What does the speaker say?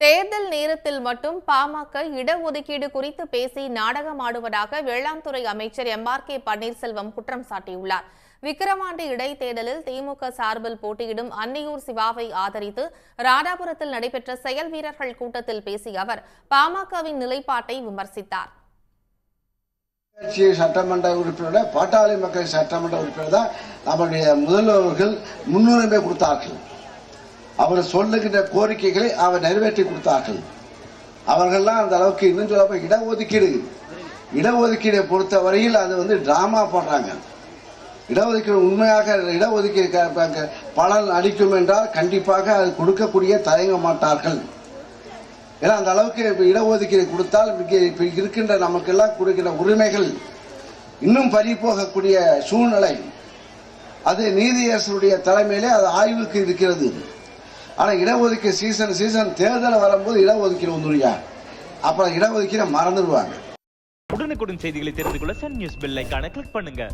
தேர்தல் நேரத்தில் மட்டும் பாமக இடஒதுக்கீடு குறித்து பேசி நாடகமாடுவதாக வேளாண் துறை அமைச்சர் எம் ஆர் கே பன்னீர்செல்வம் குற்றம் சாட்டியுள்ளார். விக்கிரவாண்டி இடைத்தேர்தலில் திமுக சார்பில் போட்டியிடும் அன்னியூர் சிவாவை ஆதரித்து ராதாபுரத்தில் நடைபெற்ற செயல் வீரர்கள் கூட்டத்தில் பேசிய அவர் பாமகவின் நிலைப்பாட்டை விமர்சித்தார். கட்சி சட்டமன்ற உறுப்பினரோட பாட்டாளி மக்கள் சட்டமன்ற உறுப்பினர் தான் நம்முடைய முதல்வர்கள் முன்னுரிமை கொடுத்தார்கள். அவர் சொல்லுகின்ற கோரிக்கைகளை அவர் நிறைவேற்றி கொடுத்தார்கள். அவர்கள்லாம் அந்த அளவுக்கு இன்னும் சொல்ல இடஒதுக்கீடு. இடஒதுக்கீடை பொறுத்த வரையில் அது வந்து டிராமா பண்றாங்க. இடஒதுக்கீடு உண்மையாக இடஒதுக்கீடு பலன் அளிக்கும் என்றால் கண்டிப்பாக அது கொடுக்கக்கூடிய தயங்க மாட்டார்கள். ஏன்னா அந்த அளவுக்கு இடஒதுக்கீடு கொடுத்தால் மிக இப்ப இருக்கின்ற நமக்கெல்லாம் கொடுக்கிற உரிமைகள் இன்னும் பறி போகக்கூடிய சூழ்நிலை. அது நீதியரசருடைய தலைமையிலே அது ஆய்வுக்கு இருக்கிறது. ஆனா இடஒதுக்கீடு சீசன் சீசன் தேர்தல் வரும்போது இடஒதுக்கீடு வந்துருயா அப்புறம் இடஒதுக்கீடு மறந்துடுவாங்க. உடனுக்குடன் செய்திகளை தெரிந்து கொள்ள சன் நியூஸ் பெல் ஐக்கான கிளிக் பண்ணுங்க.